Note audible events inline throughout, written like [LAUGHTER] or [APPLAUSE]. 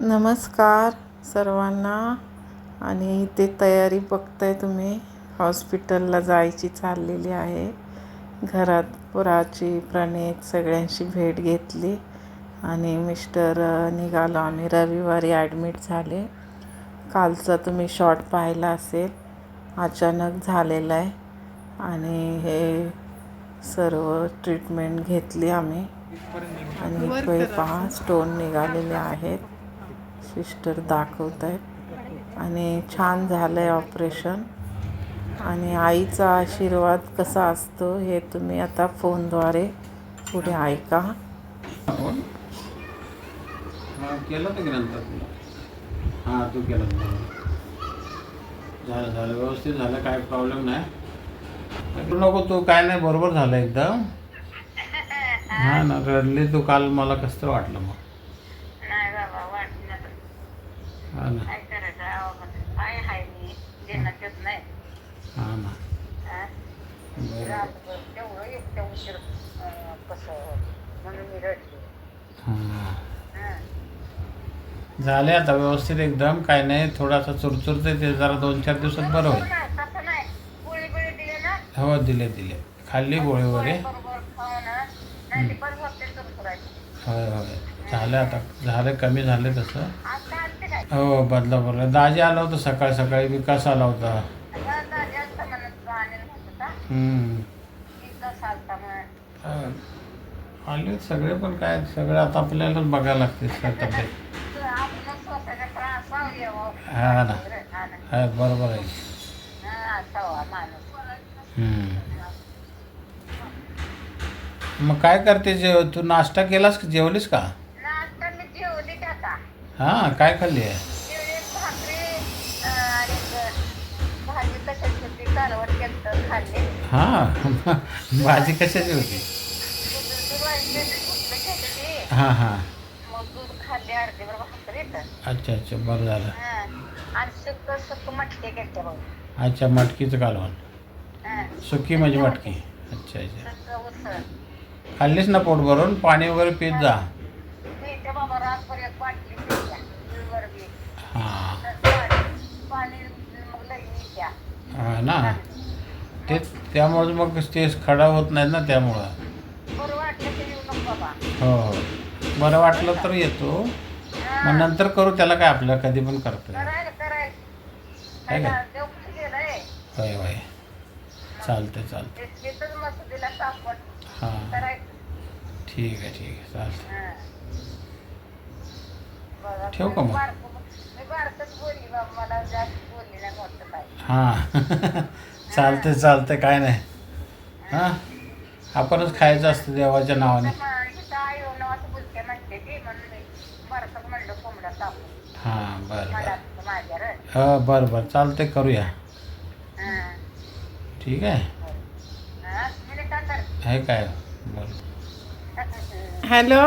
नमस्कार सर्वांना. आणि इथे तयारी बघताय तुम्ही. हॉस्पिटलला जायची चाललेली आहे. घरात पुराची प्रणित सगळ्यांशी भेट घेतली. आणि मिस्टर निघालो आम्ही. रविवारी ॲडमिट झाले. कालचा तुम्ही शॉट पाहिला असेल. अचानक झालेला आहे. आणि हे सर्व ट्रीटमेंट घेतली आम्ही. आणि पहा स्टोन निघालेले आहेत. सिस्टर दाखवत आहेत. आणि छान झालं आहे ऑपरेशन. आणि आईचा आशीर्वाद कसा असतो हे तुम्ही आता फोनद्वारे पुढे ऐका. हा, केलं होतं हां तू केलं. झालं झालं. व्यवस्थित झालं काय प्रॉब्लेम नाही. नको तू काय नाही बरोबर झालं एकदम. हा ना रडली तू काल मला कसं वाटलं मग नाही बाबा वाटलं हा ना काय करायचं? अहो, काय हाय मी. देण्यात येत नाही. हा ना. हा? बरं. रात्रभर तेवढं एकटं उशीर अं, कसं म्हणून मी रडले. हां. हा. झाले आता व्यवस्थित एकदम. काय नाही थोडासा चुरचुरते ते. जरा दोन चार दिवसात बरं होईल. तसं नाही, तसं नाही. गोळी बिळी दिली ना? हो दिले दिले. खाल्ली गोळी वगैरे बरोबर खाऊ ना. नाही ते बरं होते सुरसुरायचं होय होय. झालं आता. झालं कमी झालं तसं. हो बदलापूरला दाजी आला होता सकाळी सकाळी विकास आला होता हम्म. हा. आले सगळे पण काय सगळे आता आपल्यालाच बघायला लागते सर तब्येत तर हा ना हा बरोबर आहे हम्म. मग काय करते जेव तू नाश्ता केलास का जेवलीस का नाश्ता मी जेवली की आता हा काय खाल्ली आहे? हा भाजी कशाची होती? हां हां. अच्छा अच्छा बरं झालं. हं. अच्छा मटकीचं कालवण. सुकी म्हणजे मटकी. अच्छा अच्छा. खाल्लीस ना पोट भरून? पाणी वगैरे पित जा. हां. हा ना. ते त्यामुळे मग ते खडा होत नाही ना त्यामुळं. की हो हो. बरं वाटलं तर येतो. मग. नंतर करू त्याला काय आपल्या कधी पण करतो काय गेलंय. होय होय. चालतं चालतं हां ठीक आहे ठीक आहे. चालतं ठेवू का मग? हां. चालतं चालतं काय नाही. हां? आपणच खायचं असतं देवाच्या नावाने. हां बरं बरं. हो बरं बरं चालतंय करूया. हं. ठीक आहे? हं, काय? बरं [LAUGHS] हॅलो?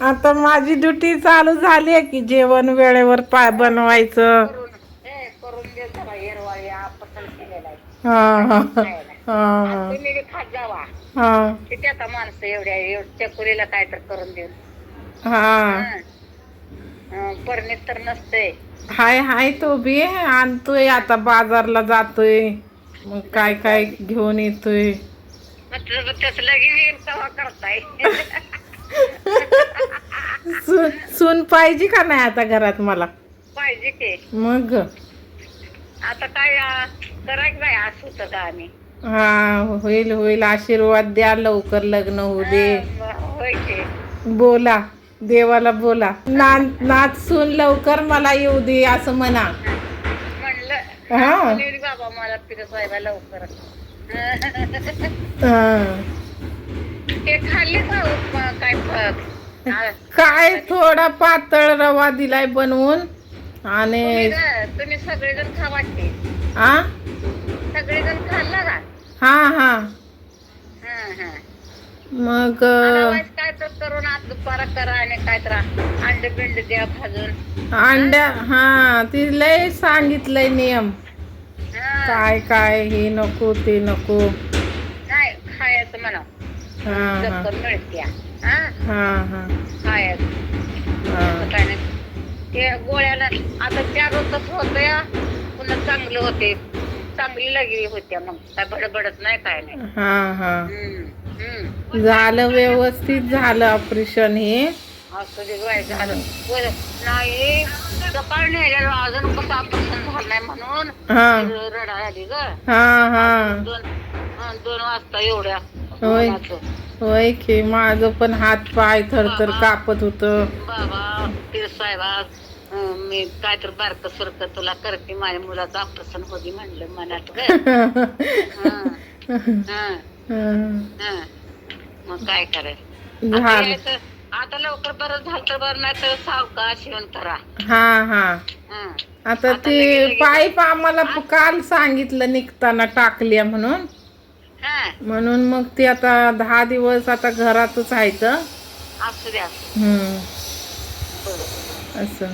आता माझी ड्युटी चालू झाली आहे की जेवण वेळेवर पा बनवायचं. हे हां हां. हां हां किती आता माणसं एवढ्या एवढ्या काय तर करून देऊन. हां. तर नसते हाय हाय तो बी. आणतोय आता बाजारला जातोय. मग काय काय घेऊन येतोय. तसलं घेऊन करताय. [LAUGHS] सून सून पाहिजे का नाही आता घरात मला? पाहिजे की. मग? आता काय करायचं बाय असं का आम्ही. हा होईल होईल. आशीर्वाद द्या लवकर लग्न होऊ दे. होय की. बोला देवाला बोला. ना नाच सून लवकर मला येऊ दे असं म्हणा. म्हणलं हा. बाबा मला व्हायला लवकर. हा. ते खाल्ले का उपमा? काय फ- काय थोडा पातळ रवा दिलाय बनवून आणि ग- तुम्ही सगळेजण खा वाटते. आ? सगळेजण खाल्ला का? हा हा. हं, हं. मग काय तर करून आज दुपारा करा आणि काय तर अंडे बिंड द्या भाजून. अंड्या हा ती लय सांगितलंय नियम. हं. काय काय हे नको ते नको. नाही खायचं म्हणा. मिळत्या खायचं हे. गोळ्याला आता चार रोजच पुन्हा चांगलं होते. चांगली लागली होत्या मग. काय बडबडत नाही काय नाही. हा हा. झालं व्यवस्थित झालं ऑपरेशन हे. ते झालं. नाही. सकाळ नेलेलं अजून कसं ऑपरेशन झालं नाही म्हणून. रडा आली ग. हा हा. दोन हं, दोन वाजता एवढ्या. होय. होय की माझं पण हात पाय थरथर कापत होत. बाबा ते साहेबा अं, मी काय तर बारक सुरक तुला करते माझ्या मुलाचं ऑपरेशन होती म्हणलं मनात ग. [LAUGHS] हं, हं, हं. मग काय करायचं आता झालं. यायचं, आता लवकर बरं झालं तर बरं नाही तर सावकाश येऊन करा. हा हा. हं. आता ते पाईप आम्हाला प- काल सांगितलं निघताना टाकल्या म्हणून. म्हणून मग ते आता दहा दिवस आता घरातच आहेत असू द्या. हम्म. बरं. असं.